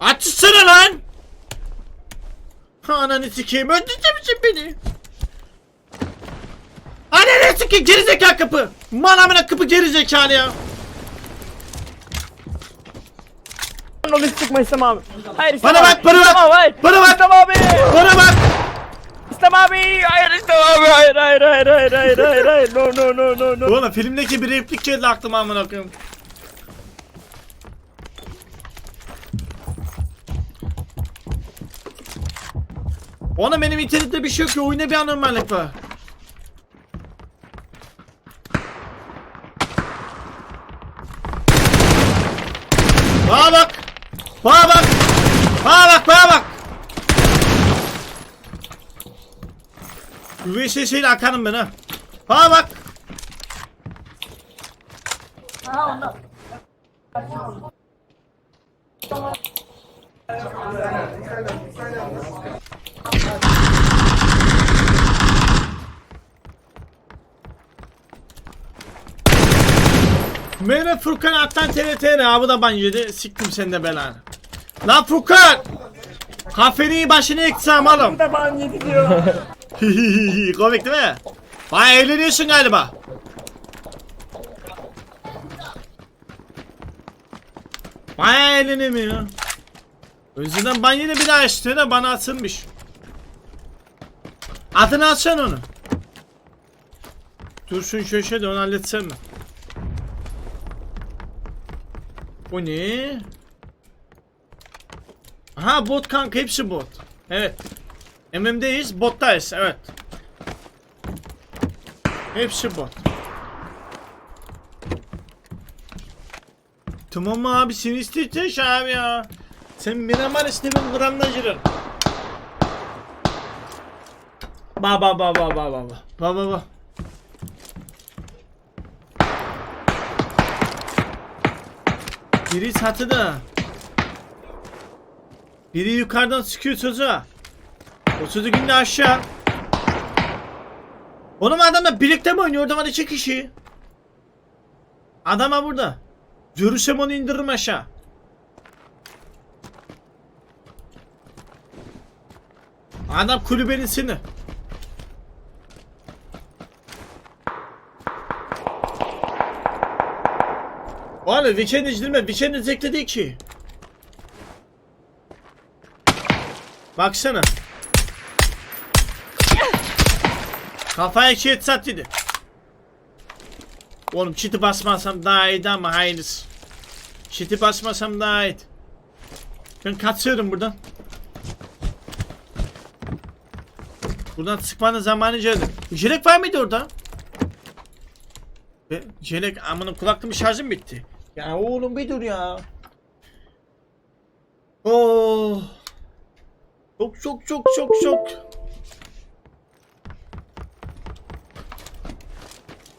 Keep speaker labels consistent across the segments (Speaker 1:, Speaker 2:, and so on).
Speaker 1: Açsana lan. Ananı sikeyim öldüreceğim beni. Ananı sikeyim gerizekalı kapı. Manamına kapı gerizekalı ya.
Speaker 2: Onu sıkma İslam abi. Hayır İslam
Speaker 1: Bana
Speaker 2: abi.
Speaker 1: bak, bana
Speaker 2: İslam
Speaker 1: bak.
Speaker 2: abi, hayır.
Speaker 1: Bana bak.
Speaker 2: İslam abi.
Speaker 1: Bana bak.
Speaker 2: İslam abi. Hayır İslam abi. Hayır hayır hayır hayır hayır hayır hayır. No no no no no.
Speaker 1: Oğlum filmdeki bir replik geldi aklıma amına koyayım. Oğlum benim internette bir şey yok ki oyunda bir anormallik var. Bana bak. Bana bak. Bana bak bana bak. VSS'yle akarım ben ha. Bana bak. Merhaba Furkan Attan TRT ne abi da ban yedi siktim sen de belanı. Lan Furkan! Kafeni başını eksem oğlum.
Speaker 2: De bana yedi diyor.
Speaker 1: Komik değil mi? Baya eğleniyorsun galiba. Baya eğlenemiyor. Önceden ban yedi bir daha işte de bana atılmış. Adını atsan onu. Dursun köşede de onu halletsem mi? Bu ne? Aha bot kanka hepsi bot. Evet. MM'deyiz, bottayız. Evet. Hepsi bot. Tamam abi seni isteyeceğiz abi ya. Sen bir ama işte ben gramdacırım. Ba ba ba ba ba ba ba ba ba ba. Biri çatıda. Biri yukarıdan sıkıyor çocuğa. O çocuk indi aşağı. Oğlum adamla birlikte mi oynuyor? Orada var iki kişi. Adama burada. Görürsem onu indiririm aşağı. Adam kulübenin seni. Oğlum Weekend izleme. İzlekte değil ki. Baksana. Kafaya iki headshot dedi. Oğlum çiti basmasam daha iyiydi ama hayırlısı. Çiti basmasam daha iyiydi. Ben kaçıyorum buradan. Buradan sıkmanın zamanı geldi. Jelek var mıydı orada? Ve Jelek amının kulaklığım şarjım bitti. Ya oğlum bir dur ya. Oh. Çok çok çok çok çok.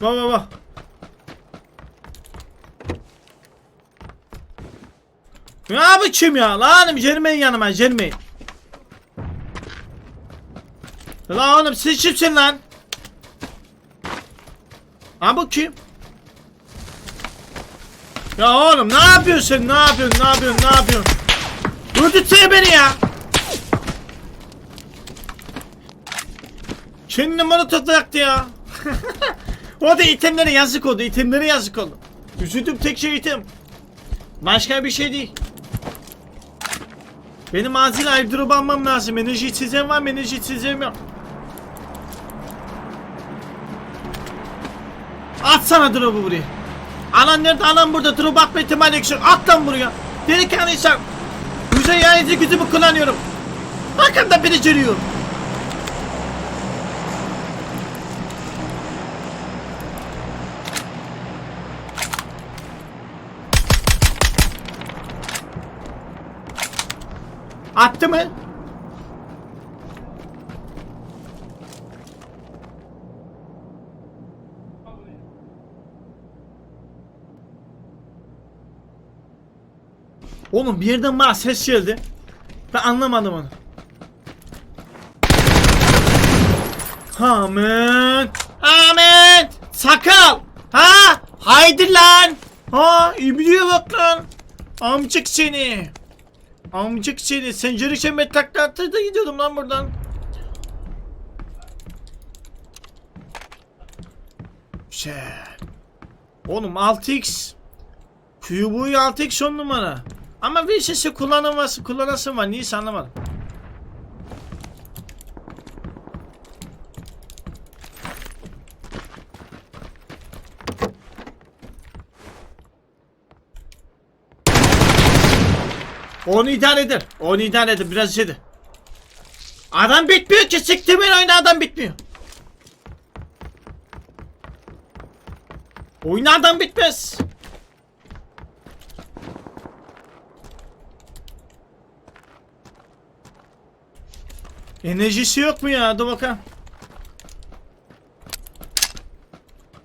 Speaker 1: Bak bak bak. Ya bu kim ya? Lan gelmeyin yanıma gelmeyin. Lan oğlum siz kimsin lan? Ha bu kim? Ya oğlum ne yapıyorsun? Ne yapıyorsun? Ne yapıyorsun? Ne yapıyorsun? Öldürsene beni ya. Kendini bana toplayacaktı ya. o da itemlere yazık oldu. itemlere yazık oldu. Üzüldüm tek şey item. Başka bir şey değil. Benim acil airdrop almam lazım. Enerji içeceğim var? Enerji içeceğim yok. Atsana drop'u buraya. Alan nerede alan burada. Turu bakma ihtimali yüksek. At lan buraya. Delikanlı insan. Güzel yayıncı gücümü kullanıyorum. Arkamda biri çürüyor. Attı mı? Oğlum bir yerden bana ses geldi. Ben anlamadım onu. Ahmet. Ahmet. Sakal. Ha? Haydi lan. Ha, İbliye bak lan. Amcık seni. Amcık seni. Sen yürürken ben takla attı da gidiyordum lan buradan. Güzel. Oğlum 6x. Cube'u 6x on numara. Ama VSS'i kullanılması, kullanasın var. Niyeyse anlamadım. Onu idare eder. Onu idare eder. Biraz yedi. Adam bitmiyor ki. Siktimin oyunu adam bitmiyor. Oyun adam bitmez. Enerjisi yok mu ya? Dur bakalım.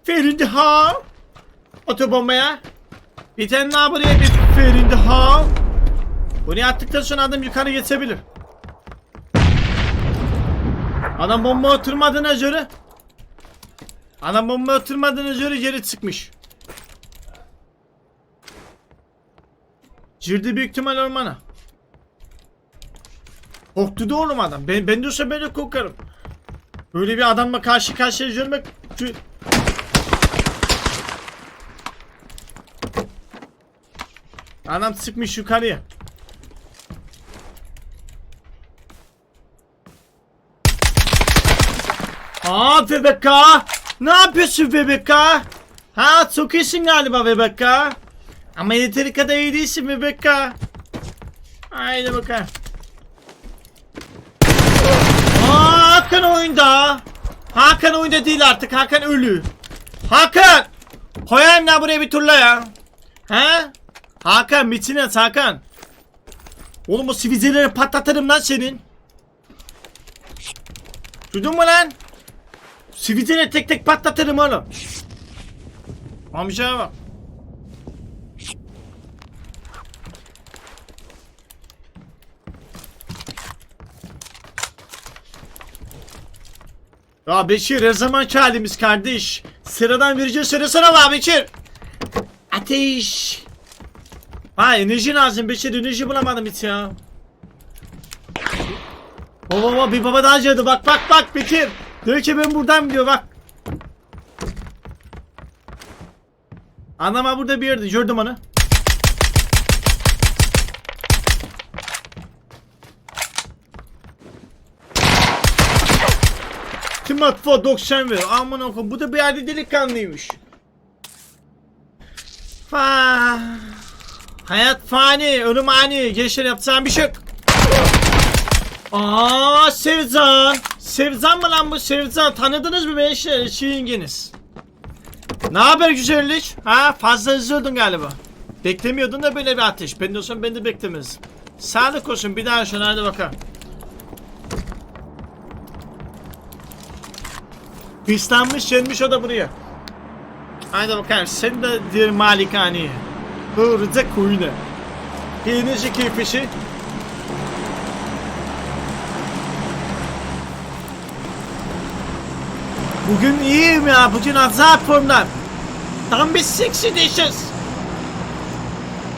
Speaker 1: Ferindi ha. Otobombaya. Bir tane daha buraya bir Ferindi ha. Bunu attıktan sonra adam yukarı geçebilir. Adam bomba oturmadığına göre Adam bomba oturmadığına göre geri çıkmış. Girdi büyük ihtimal ormana. Korktu da oğlum adam. Ben, ben de olsa böyle korkarım. Böyle bir adamla karşı karşıya görmek... Şu- Adam sıkmış yukarıya. Aa ha. Ne yapıyorsun bebek ha? Çok iyisin galiba ha. Ama yeteri kadar iyi değilsin ha. Haydi bakalım. Aa, Hakan oyunda. Hakan oyunda değil artık. Hakan ölü. Hakan. Koyayım da buraya bir turla ya. He? Hakan bitsin et Hakan. Oğlum o sivizeleri patlatırım lan senin. Duydun mu lan? Sivizeleri tek tek patlatırım oğlum. Amca bak. Ya Beşir her zamanki halimiz kardeş. Sıradan vereceğiz söylesene la Beşir. Ateş. Ha enerji lazım Beşir enerji bulamadım hiç ya. Baba baba bir baba daha cadı bak bak bak Bekir. Diyor ki ben buradan diyor bak. Anlama burada bir yerde gördüm onu. Kim atfa 90 ver. Aman okun bu da bir yerde delikanlıymış. Fa. Hayat fani, ölüm ani. Gençler yapacağım bir şey. Aa Sevzan. Sevzan mı lan bu Sevzan? Tanıdınız mı gençler? Şiinginiz. Ne haber güzellik? Ha fazla hızlı galiba. Beklemiyordun da böyle bir ateş. Ben de olsam ben de beklemezdim. Sağlık olsun bir daha şuna hadi bakalım. Pislenmiş gelmiş o da buraya. Haydi bakalım sen de diğer malikaneye. Hırca kuyuna. Enerji keyfişi. Bugün iyiyim ya. Bugün azap formlar. Tam bir seksi dişiz.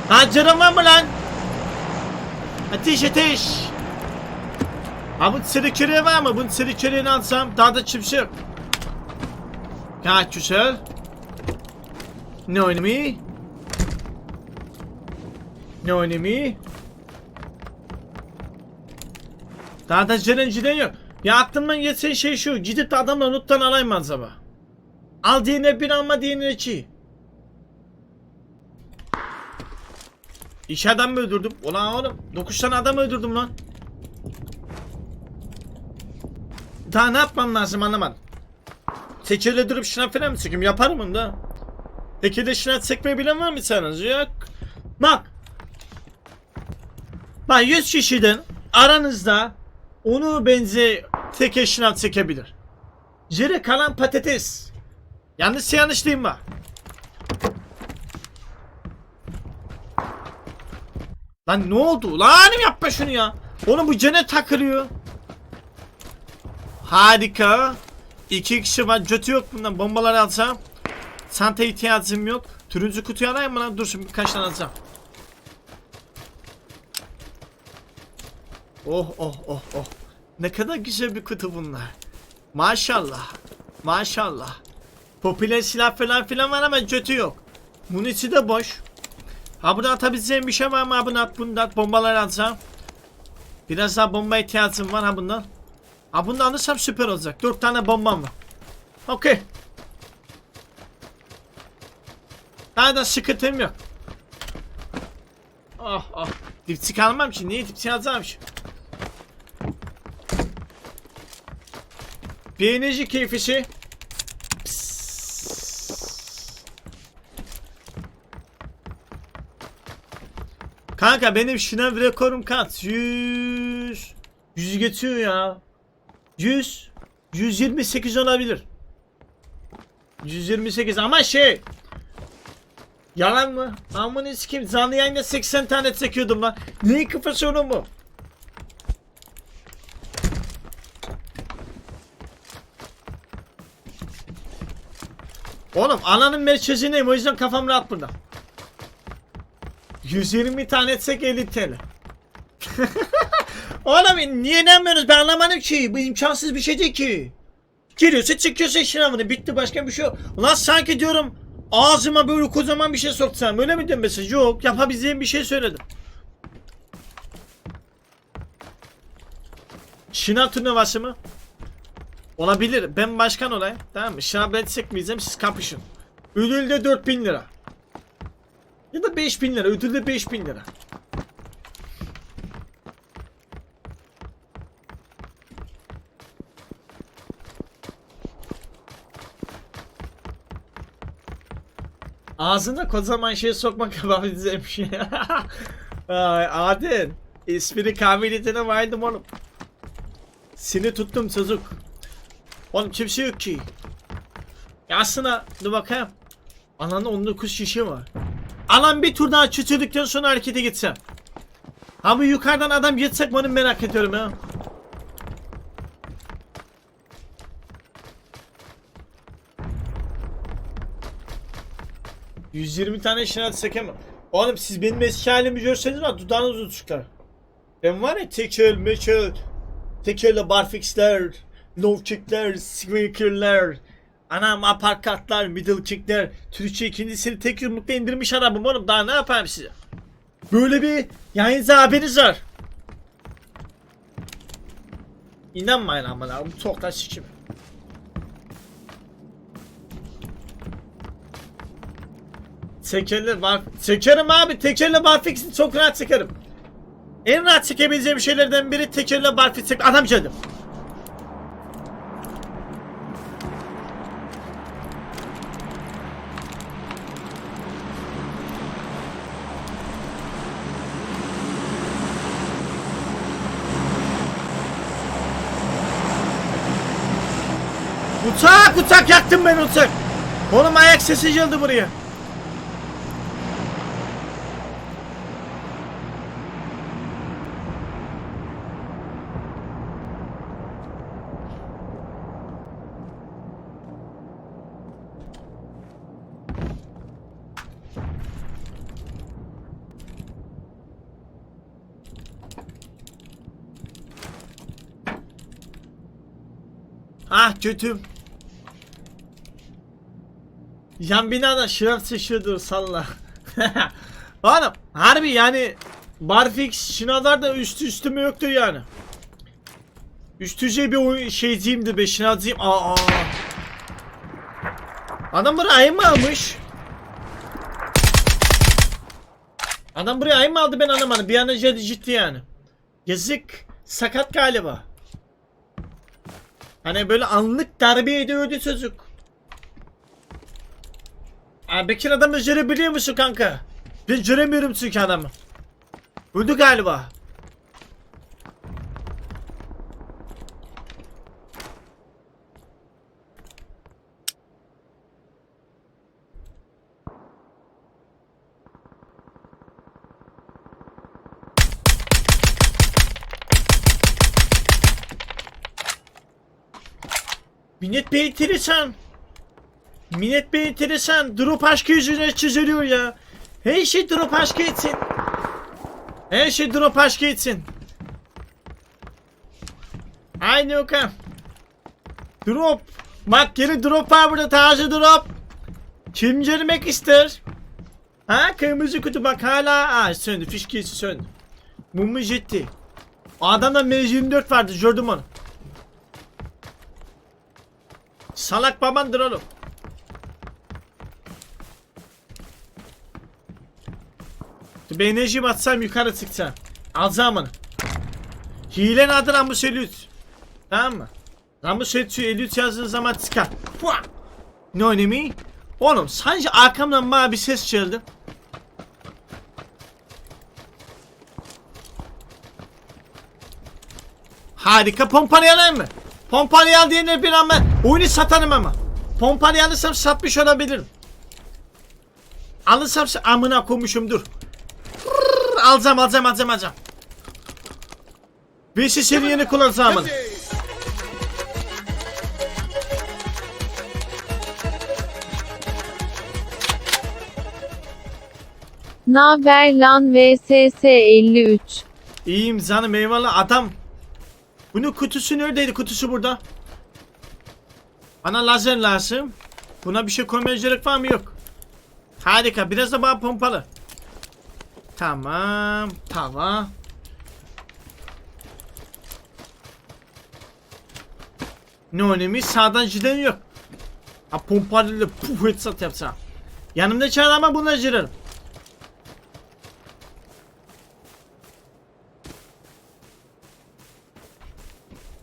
Speaker 1: Ha canım var mı lan? Ateş ateş. Ha bu sirküreye var mı? Bunu sirküreyeni alsam daha da çipsi Gayet güzel. Ne oynamayı? Ne oynamayı? Daha da cerenciden yok. Ya aklımdan geçen şey şu. Gidip de adamla nottan alayım sabah. Al diğerine bir alma diğerine iki. İş adam mı öldürdüm? Ulan oğlum. 9 tane adam öldürdüm lan. Daha ne yapmam lazım anlamadım. Tekirle durup şınav falan mı çekeyim? Yaparım onu da. Tekirle şınav çekmeyi bilen var mı sanız? Yok. Bak. Bak 100 kişiden aranızda onu benzi tek şınav çekebilir. Geri kalan patates. Yanlış yanlışlığım var. Lan ne oldu? Lan yapma şunu ya. Oğlum bu cennet takılıyor. Harika. İki kişi var. Kötü yok bundan. Bombalar alsam. Santa ihtiyacım yok. Turuncu kutuyu alayım mı lan? Dursun birkaç tane alacağım. Oh oh oh oh. Ne kadar güzel bir kutu bunlar. Maşallah. Maşallah. Popüler silah falan filan var ama kötü yok. Bunun içi de boş. Ha burada atabileceğim bir şey var mı? Ha bunu at bunu at. Bombalar atsam. Biraz daha bomba ihtiyacım var ha bundan. Ha bunu da alırsam süper olacak. 4 tane bombam var. Okey. Da sıkıntım yok. Oh oh. Dipçik almam ki. Niye dipçik alacağım ki? Bir enerji keyfisi. Kanka benim şınav rekorum kaç? 100 100 geçiyor ya. 100 128 olabilir. 128 ama şey Yalan mı? Amına sikeyim canlı yayında 80 tane çekiyordum lan. Neyin kafası onun mu? Oğlum ananın merkezindeyim o yüzden kafam rahat burada. 120 tane etsek 50 TL. Oğlum niye inanmıyorsunuz ben anlamadım ki. Bu imkansız bir şey değil ki. Giriyorsa çıkıyorsa işin avını bitti başka bir şey yok. Ulan sanki diyorum ağzıma böyle kocaman bir şey soksam öyle mi demesi? Yok yapabileceğim bir şey söyledim. Şınav turnuvası mı? Olabilir. Ben başkan olayım. Tamam mı? Şınav ben çekmeyeceğim siz kapışın. Ödül de 4000 lira. Ya da 5000 lira. Ödül de 5000 lira. Ağzına kocaman şey sokmak yapabileceğim. Ay Adil. İsmini kabiliyetine vardım oğlum. Seni tuttum çocuk. Oğlum kimse yok ki. Ya aslında dur bakayım. Ananın 19 kişi var. Alan bir tur daha çütürdükten sonra harekete gitsem. Ha bu yukarıdan adam geçsek onu merak ediyorum ya. ...120 tane şınav çekemem. Oğlum siz benim eski halimi görseniz var dudağınız uçuklar. Ben var ya tekel, mekel, tekerle barfixler, low kickler, squeakerler, anam aparkatlar, middle kickler, Türkçe ikincisini tek yumrukta indirmiş adamım oğlum daha ne yapayım size? Böyle bir yayınıza haberiniz var. İnanmayın aman abi bu çok da sikim. Tekerle var. Çekerim abi. Tekerle barfix'i çok rahat çekerim. En rahat çekebileceğim şeylerden biri tekerle barfix çek. Adam geldi. Uçak uçak yaktım ben uçak. Oğlum ayak sesi geldi buraya. Ah kötüm. Yan binada şıraf sıçıyordur salla. Oğlum harbi yani Barfix şınalarda üstü üstüme yoktur yani. Üstüce bir oyun şeyciyimdir be şınavcıyım. Aa. Adam buraya ayın mı almış? Adam buraya ayın mı aldı ben anlamadım. Bir an önce ciddi yani. Yazık. Sakat galiba. Hani böyle anlık darbe ediyordu çocuk. Aa, Bekir adamı görebiliyor musun kanka? Ben göremiyorum çünkü adamı. Öldü galiba. Millet Bey enteresan. Millet Bey enteresan. Drop aşkı yüzüne çözülüyor ya. Her şey drop aşkı için. Her şey drop aşkı için. Haydi bakalım. Drop. Bak geri drop var burada taze drop. Kim girmek ister? Ha kırmızı kutu bak hala ha, söndü fişkisi söndü. Mumu gitti. Adamda M24 vardı gördüm. Salak babandır oğlum. Enerji batsam yukarı çıksam. Onu. Hilen adı Rambus 53. Tamam mı? Rambus 53 yazdığın zaman çıkar. Pua! Ne önemi? Oğlum sadece arkamdan bana bir ses geldi. Harika pompalayalım mı? Pompalayal diyenler bir an ben oyunu satarım ama. Pompalayı alırsam satmış olabilirim. Alırsam sa- amına koymuşum dur. Brrr, alacağım alacağım alacağım alacağım. Bir şişenin yeni kullanacağım onu.
Speaker 3: Naber lan VSS 53.
Speaker 1: İyiyim canım eyvallah adam. Bunun kutusu neredeydi? Kutusu burada. Bana lazer lazım. Buna bir şey koymaya gerek var mı? Yok. Harika. Biraz da bana pompalı. Tamam. Tamam. Ne önemi? Sağdan giden yok. Ha pompalıyla puf headshot yapsam. Yanımda çağır ama bununla girerim.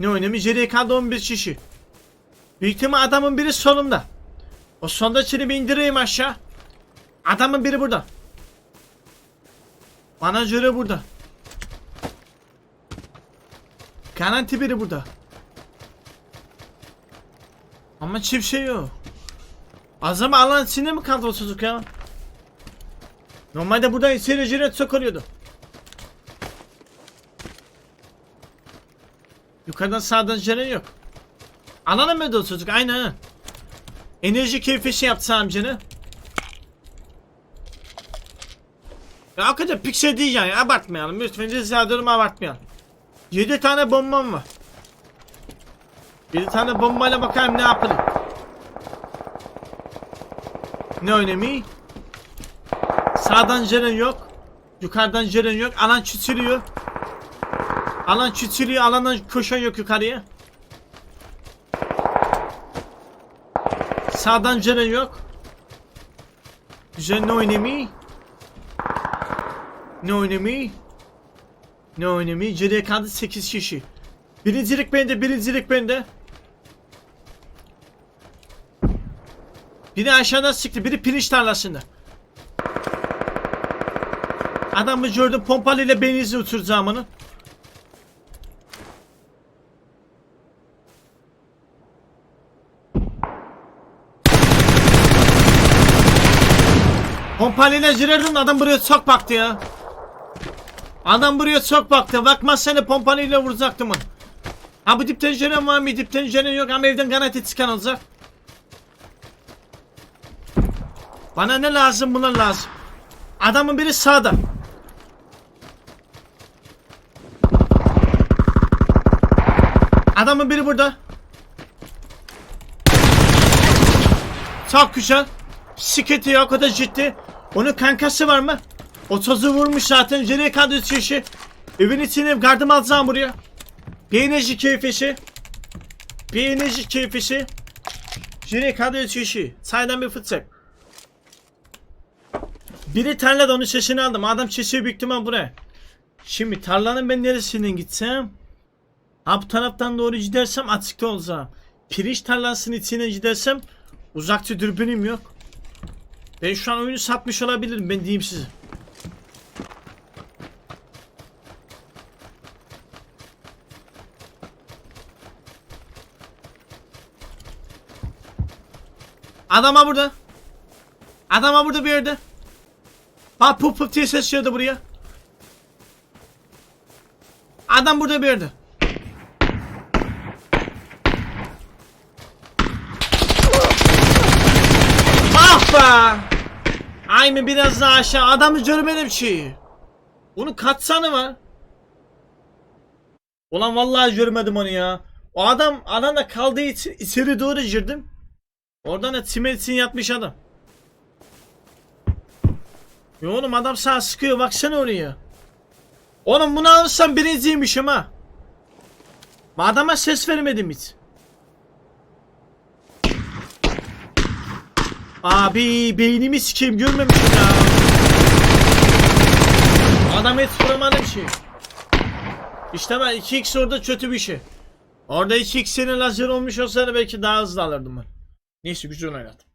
Speaker 1: Ne önemi? Geriye kaldı 11 kişi. Büyük adamın biri solumda. O sondakini bir indireyim aşağı. Adamın biri burada. Bana göre burada. Garanti biri burada. Ama çift şey yok. Azam alan içinde mi kaldı o çocuk ya? Normalde burada içeri jiret sokuyordu. Yukarıdan sağdan jeren yok. Alana mı o çocuk? Aynen. Enerji keyfi şey yaptı amcanı. Ya kadar piksel değil yani abartmayalım. Lütfen rica ediyorum abartmayalım. 7 tane bombam var. 7 tane bombayla bakalım ne yapalım. Ne önemi? Sağdan jeren yok. Yukarıdan jeren yok. Alan küçülüyor. Alan küçülüyor. Alandan koşan yok yukarıya. Sağdan jeren yok. Ne önemi? Ne önemi? Ne önemi? Geriye kaldı 8 kişi. Birincilik bende, birincilik bende. Biri aşağıdan sıktı, biri pirinç tarlasında. Adamı gördüm pompalıyla benizle uçuracağım onu. Pompalıyla girerdin adam buraya çok baktı ya. Adam buraya çok baktı. Bakmaz seni pompalıyla vuracaktım onu. Ha bu dip var mı? Dip yok ama evden garanti çıkan olacak. Bana ne lazım buna lazım. Adamın biri sağda. Adamın biri burada. Çok güzel. Siketi yok o da ciddi. Onun kankası var mı? O tozu vurmuş zaten. Geriye kaldı üç kişi. Evin içine gardım alacağım buraya. Bir enerji keyfisi. Bir enerji keyfisi. Geriye kaldı üç. Saydan bir fıtsak. Biri tarlada onun sesini aldım. Adam sesi büyük ihtimal buraya. Şimdi tarlanın ben neresinden gitsem? Ha bu taraftan doğru gidersem açıkta olacağım. Pirinç tarlasının içine gidersem uzakta dürbünüm yok. Ben şu an oyunu satmış olabilirim ben diyeyim size. Adama burada. Adama burada bir yerde. Bak pup pup diye ses geldi buraya. Adam burada bir yerde. Ah! Ay mı biraz daha aşağı adamı görmedim ki. Onun kaç sanı var? Ulan vallahi görmedim onu ya. O adam alanda kaldığı için içeri doğru girdim. Oradan da timelsin yatmış adam. Ya oğlum adam sağ sıkıyor baksana oraya. Oğlum bunu alırsam birinciymişim ha. Adama ses vermedim hiç. Abi beynimi sikeyim görmemişim ya. Adam hiç vuramadım ki. İşte ben 2x orada kötü bir şey. Orada 2x'inin lazer olmuş olsaydı belki daha hızlı alırdım ben. Neyse güzel oynadım.